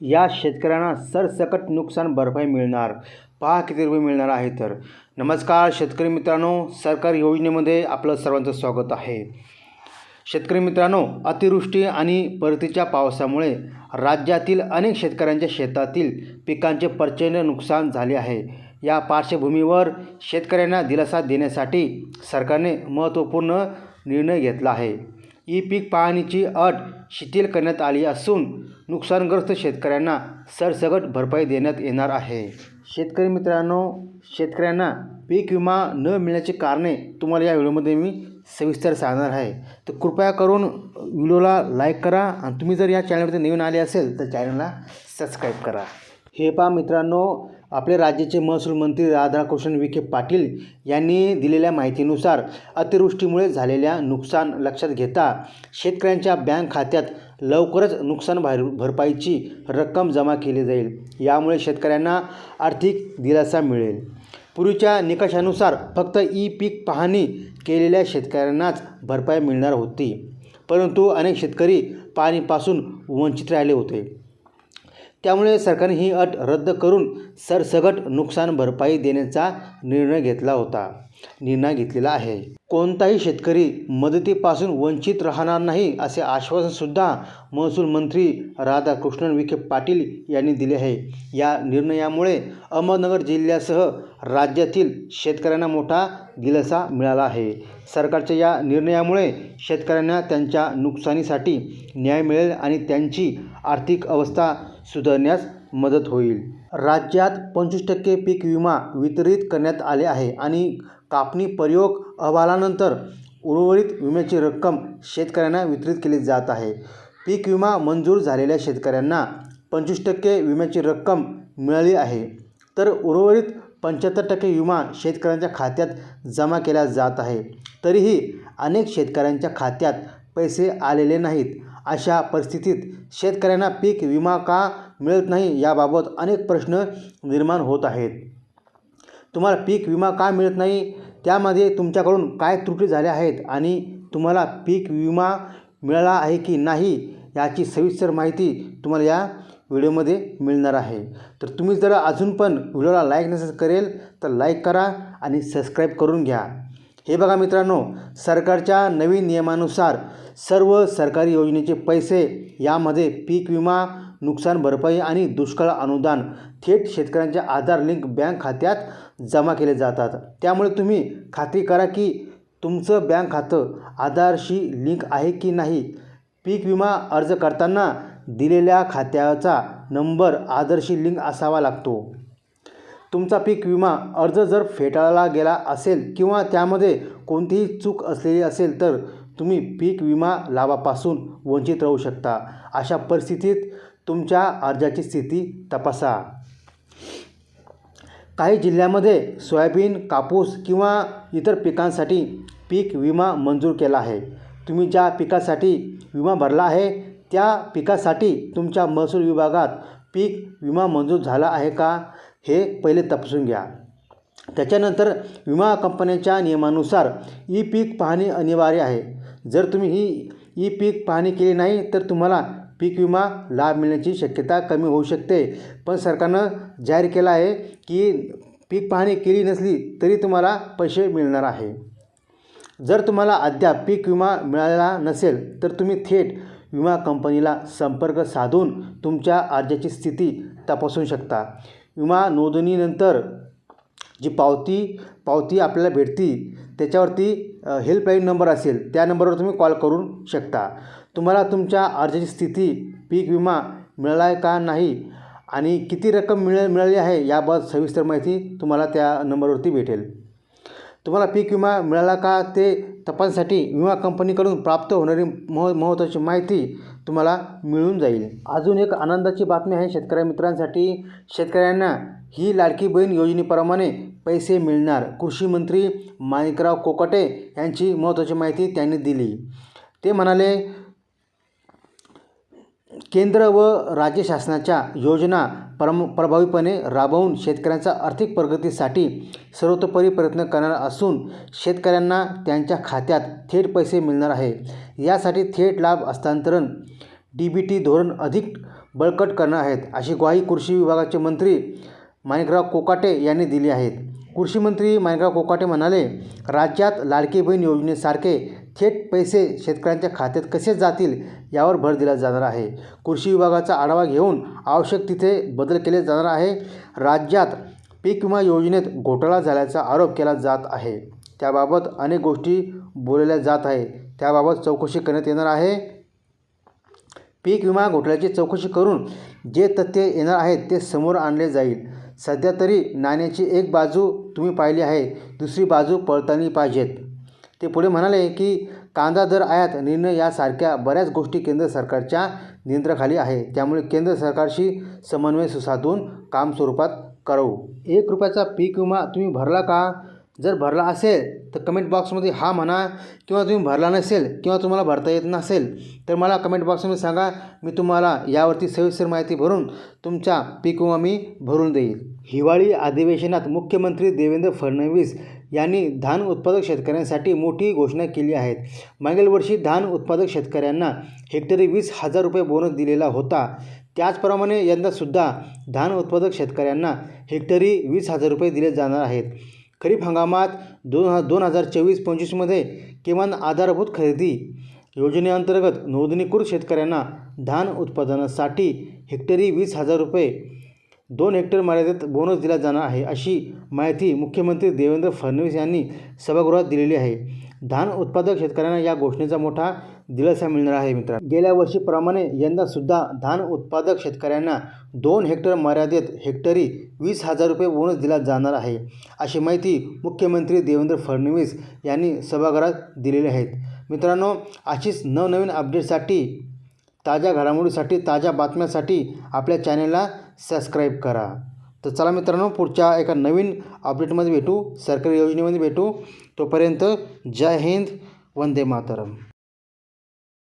या शेतकऱ्यांना सरसकट नुकसान भरपाई मिळणार. पहा किती रुपये मिळणार आहे तर. नमस्कार शेतकरी मित्रांनो सरकारी योजनेमध्ये आपलं सर्वांचं स्वागत आहे. शेतकरी मित्रांनो अतिवृष्टी आणि परतीच्या पावसामुळे राज्यातील अनेक शेतकऱ्यांच्या शेतातील पिकांचे प्रचंड नुकसान झाले आहे. या पार्श्वभूमीवर शेतकऱ्यांना दिलासा देण्यासाठी सरकारने महत्त्वपूर्ण निर्णय घेतला आहे. ई पीक पाहणीची अट शिथिल करण्यात आली असून नुकसानग्रस्त शेतकऱ्यांना सरसकट भरपाई देण्यात येणार आहे. शेतकरी मित्रांनो शेतकऱ्यांना पीक विमा न मिळण्याची कारणे तुम्हाला या व्हिडिओमध्ये मी सविस्तर सांगणार आहे. तर कृपया करून व्हिडिओला लाईक करा आणि तुम्ही जर या चॅनलमध्ये नवीन आले असेल तर चॅनलला सबस्क्राईब करा. हे पहा मित्रांनो आपले राज्याचे महसूल मंत्री राधाकृष्ण विखे पाटील यांनी दिलेल्या माहितीनुसार अतिवृष्टीमुळे झालेल्या नुकसान लक्षात घेता शेतकऱ्यांच्या बँक खात्यात लवकरच नुकसान भर भरपाईची रक्कम जमा केली जाईल. यामुळे शेतकऱ्यांना आर्थिक दिलासा मिळेल. पूर्वीच्या निकषानुसार फक्त ई पीक पाहणी केलेल्या शेतकऱ्यांनाच भरपाई मिळणार होती. परंतु अनेक शेतकरी पाणीपासून वंचित राहिले होते. त्यामुळे सरकारने ही अट रद्द करून सरसगट नुकसान भरपाई देण्याचा निर्णय घेतला होता निर्णय घेतलेला आहे. कोणताही शेतकरी मदतीपासून वंचित राहणार नाही असे आश्वासनसुद्धा महसूल मंत्री राधाकृष्णन विखे पाटील यांनी दिले आहे. या निर्णयामुळे अहमदनगर जिल्ह्यासह राज्यातील शेतकऱ्यांना मोठा दिलासा मिळाला आहे. सरकारच्या या निर्णयामुळे शेतकऱ्यांना त्यांच्या नुकसानीसाठी न्याय मिळेल आणि त्यांची आर्थिक अवस्था सुधारण्यास मदत होईल. राज्यात पंचवीस टक्के पीक विमा वितरित करण्यात आले आहे आणि कापणी प्रयोग अहवालानंतर उर्वरित विम्याची रक्कम शेतकऱ्यांना वितरित केली जात आहे. पीक विमा मंजूर झालेल्या शेतकऱ्यांना पंचवीस टक्के विम्याची रक्कम मिळाली आहे. तर उर्वरित पंच्याहत्तर टक्के विमा शेतकऱ्यांच्या खात्यात जमा केला जात आहे. तरीही अनेक शेतकऱ्यांच्या खात्यात पैसे आलेले नाहीत. अशा परिस्थितीत शेतकऱ्यांना पीक विमा का मिळत नाही याबाबत अनेक प्रश्न निर्माण होत आहेत. तुम्हाला पीक विमा का मिळत नाही? त्यामध्ये तुमच्याकडून काय त्रुटी झाल्या आहेत आणि तुम्हाला पीक विमा मिळाला आहे की नाही याची सविस्तर माहिती तुम्हाला या व्हिडिओमध्ये मिळणार आहे. तर तुम्ही जर अजून पण व्हिडिओला लाईक नसेल करेल तर लाईक करा आणि सबस्क्राईब करून घ्या. हे बघा मित्रांनो सरकारच्या नवीन नियमानुसार सर्व सरकारी योजनेचे पैसे यामध्ये पीक विमा नुकसान भरपाई आणि दुष्काळ अनुदान थेट शेतकऱ्यांच्या आधार लिंक बँक खात्यात जमा केले जातात. त्यामुळे तुम्ही खात्री करा की तुमचं बँक खातं आधारशी लिंक आहे की नाही. पीक विमा अर्ज करताना दिलेल्या खात्याचा नंबर आधारशी लिंक असावा लागतो. तुमचा पीक विमा अर्ज जर फेटाळला गेला असेल किंवा त्यामध्ये कोणतीही चूक असलेली असेल तर तुम्ही पीक विमा लाभापासून वंचित राहू शकता. अशा परिस्थितीत तुमच्या अर्जाची स्थिती तपासा. काही जिल्ह्यामध्ये सोयाबीन कापूस किंवा इतर पिकांसाठी पीक विमा मंजूर केला आहे. तुम्ही ज्या पिकासाठी विमा भरला आहे त्या पिकासाठी तुमच्या महसूल विभागात पीक विमा मंजूर झाला आहे का? हे पहिले तपासून घ्या. त्याच्यानंतर विमा कंपन्यांच्या नियमानुसार ई पीक पाहणी अनिवार्य आहे. जर तुम्ही ही ई पीक पाहणी केली नाही तर तुम्हाला पीक विमा लाभ मिळण्याची शक्यता कमी होऊ शकते. पण सरकारनं जाहीर केलं आहे की पीक पाहणी केली नसली तरी तुम्हाला पैसे मिळणार आहे. जर तुम्हाला अद्याप पीक विमा मिळालेला नसेल तर तुम्ही थेट विमा कंपनीला संपर्क साधून तुमच्या अर्जाची स्थिती तपासू शकता. विमा नोंदणीनंतर जी पावती पावती आपल्याला भेटती त्याच्यावरती हेल्पलाईन नंबर असेल त्या नंबरवर तुम्ही कॉल करू शकता. तुम्हाला तुमच्या अर्जाची स्थिती पीक विमा मिळाला आहे का नाही आणि किती रक्कम मिळ मिळाली आहे याबाबत सविस्तर माहिती तुम्हाला त्या नंबरवरती भेटेल. तुम्हाला पीक विमा मिळाला का ते तपासण्यासाठी विमा कंपनीकडून प्राप्त होणारी मह महत्त्वाची माहिती तुम्हाला मिळून जाईल. अजून एक आनंदाची बातमी आहे शेतकऱ्या मित्रांसाठी. शेतकऱ्यांना ही लाडकी बहीण योजनेप्रमाणे पैसे मिळणार. कृषी मंत्री माणिकराव कोकाटे यांची महत्त्वाची माहिती त्यांनी दिली. ते म्हणाले केंद्र व राज्य शासनाच्या योजना प्रम प्रभावीपणे राबवून शेतकऱ्यांच्या आर्थिक प्रगतीसाठी सर्वतोपरी प्रयत्न करणार असून शेतकऱ्यांना त्यांच्या खात्यात थेट पैसे मिळणार आहे. यासाठी थेट लाभ हस्तांतरण डी बी टी धोरण अधिक बळकट करणार आहेत अशी ग्वाही कृषी विभागाचे मंत्री माणिकराव कोकाटे यांनी दिली आहेत कृषी मंत्री माणिकराव कोकाटे म्हणाले राज्यात लाडकी बहीण योजनेसारखे थेट पैसे शेतकऱ्यांच्या खात्यात कसे जातील यावर भर दिला जाणार आहे. कृषी विभागाचा आढावा घेऊन आवश्यक तिथे बदल केले जाणार आहे. राज्यात पीक विमा योजनेत घोटाळा झाल्याचा आरोप केला जात आहे. त्याबाबत अनेक गोष्टी बोलल्या जात आहे. त्याबाबत चौकशी करण्यात येणार आहे. पीक विमा घोटाळ्याची चौकशी करून जे तथ्य येणार आहेत ते समोर आणले जाईल. सध्या तरी नाण्याची एक बाजू तुम्ही पाहिली आहे दुसरी बाजू पळताळली पाहिजेत. ते पुढे म्हणाले की कांदा दर आयात निर्णय यासारख्या बऱ्याच गोष्टी केंद्र सरकारच्या नियंत्रणाखाली आहे. त्यामुळे केंद्र सरकारशी समन्वय सुसाधून काम स्वरूपात करू एक रुपयाचा पीक विमा तुम्ही भरला का? जर भरला असेल तर कमेंट बॉक्समध्ये हा म्हणा किंवा तुम्ही भरला नसेल किंवा तुम्हाला भरता येत नसेल तर मला कमेंट बॉक्समध्ये सांगा. मी तुम्हाला यावरती सविस्तर माहिती भरून तुमच्या पीक विमा मी भरून देईल. हिवाळी अधिवेशनात मुख्यमंत्री देवेंद्र फडणवीस यांनी धान उत्पादक शेतकऱ्यांसाठी मोठी घोषणा केली आहे मागील वर्षी धान उत्पादक शेतकऱ्यांना हेक्टरी वीस हजार रुपये बोनस दिलेला होता. त्याचप्रमाणे यंदासुद्धा धान उत्पादक शेतकऱ्यांना हेक्टरी वीस हजार रुपये दिले जाणार आहेत. खरीप हंगामात दोन ह दोन हजार चोवीस पंचवीसमध्ये किमान आधारभूत खरेदी योजनेअंतर्गत नोंदणीकृत शेतकऱ्यांना धान उत्पादनासाठी हेक्टरी वीस हजार रुपये दोन हेक्टर मर्यादेत बोनस दिला जाणार आहे अशी माहिती मुख्यमंत्री देवेंद्र फडणवीस यांनी सभागृहात दिलेली आहे. धान उत्पादक शेतकऱ्यांना या घोषणेचा मोठा दिलासा मिळणार आहे मित्र गेल्या वर्षीप्रमाणे यंदासुद्धा धान उत्पादक शेतकऱ्यांना दोन हेक्टर मर्यादेत हेक्टरी वीस हजार रुपये बोनस दिला जाणार आहे. अशी माहिती मुख्यमंत्री देवेंद्र फडणवीस यांनी सभागृहात दिलेली आहेत मित्रांनो अशीच नवनवीन अपडेटसाठी ताज्या घडामोडीसाठी ताज्या बातम्यासाठी आपल्या चॅनलला सबस्क्राईब करा. तर चला मित्रांनो पुढच्या एका नवीन अपडेटमध्ये भेटू सरकारी योजनेमध्ये भेटू. तोपर्यंत जय हिंद वंदे मातरम.